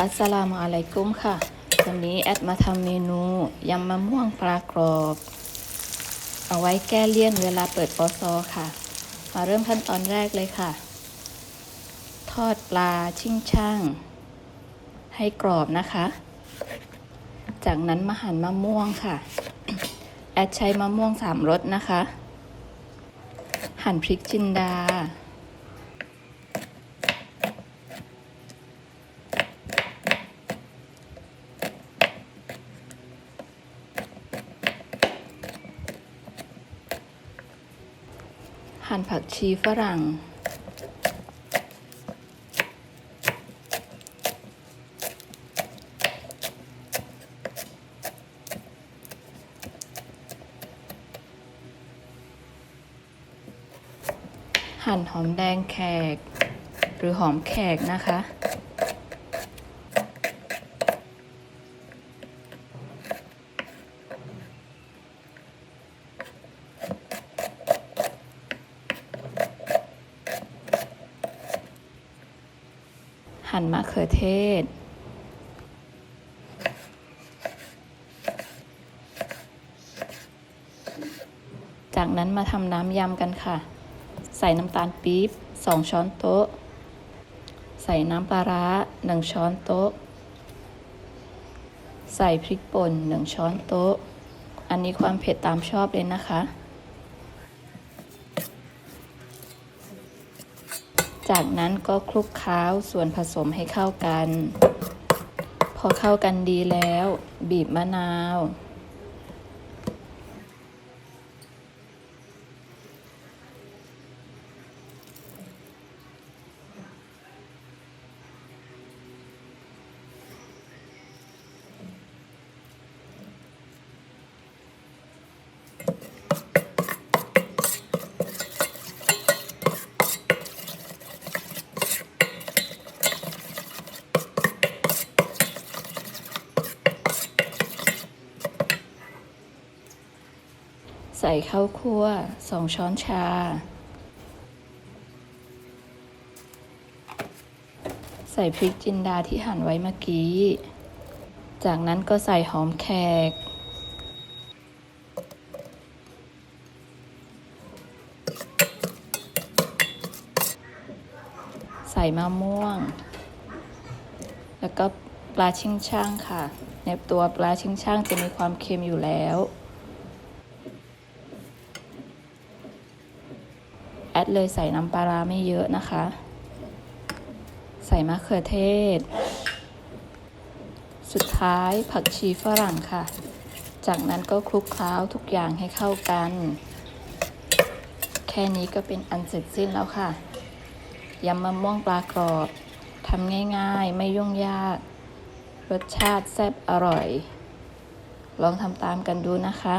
อัสสลามุอะลัยกุมค่ะวันนี้แอดมาทำเมนูยำมะม่วงปลากรอบ เอาไว้แก้เลี่ยนเวลาเปิดปอซอค่ะ มาเริ่มขั้นตอนแรกเลยค่ะ ทอดปลาชิ่งช่าง ให้กรอบนะคะ จากนั้นมาหั่นมะม่วงค่ะ แอดใช้มะม่วงสามรสนะคะ หั่นพริกจินดา หั่นผักชีฝรั่ง หั่นหอมแดงแขก หรือหอมแขกนะคะ หั่นมะเขือเทศ จากนั้นมาทำน้ำยำกันค่ะ ใส่น้ำตาลปี๊บ2 ช้อนโต๊ะ ใส่น้ำปลาร้า 1 ช้อนโต๊ะ ใส่พริกป่น 1 ช้อนโต๊ะ อันนี้ความเผ็ดตามชอบเลยนะคะ จากนั้นก็คลุกเคล้าส่วนผสมให้เข้ากัน พอเข้ากันดีแล้ว บีบมะนาว ใส่ข้าวคั่วสองช้อนชา ใส่พริกจินดาที่หั่นไว้เมื่อกี้ จากนั้นก็ใส่หอมแขก ใส่มะม่วง แล้วก็ปลาชิงช่างค่ะ ในตัวปลาชิงช่างจะมีความเค็มอยู่แล้ว อดเลยใส่น้ำปลาร้าไม่เยอะนะคะ ใส่มะเขือเทศ สุดท้ายผักชีฝรั่งค่ะ จากนั้นก็คลุกเคล้าทุกอย่างให้เข้ากัน แค่นี้ก็เป็นอันเสร็จสิ้นแล้วค่ะยำมะม่วงปลากรอบทำง่ายๆ ไม่ยุ่งยาก รสชาติแซ่บอร่อย ลองทำตามกันดูนะคะ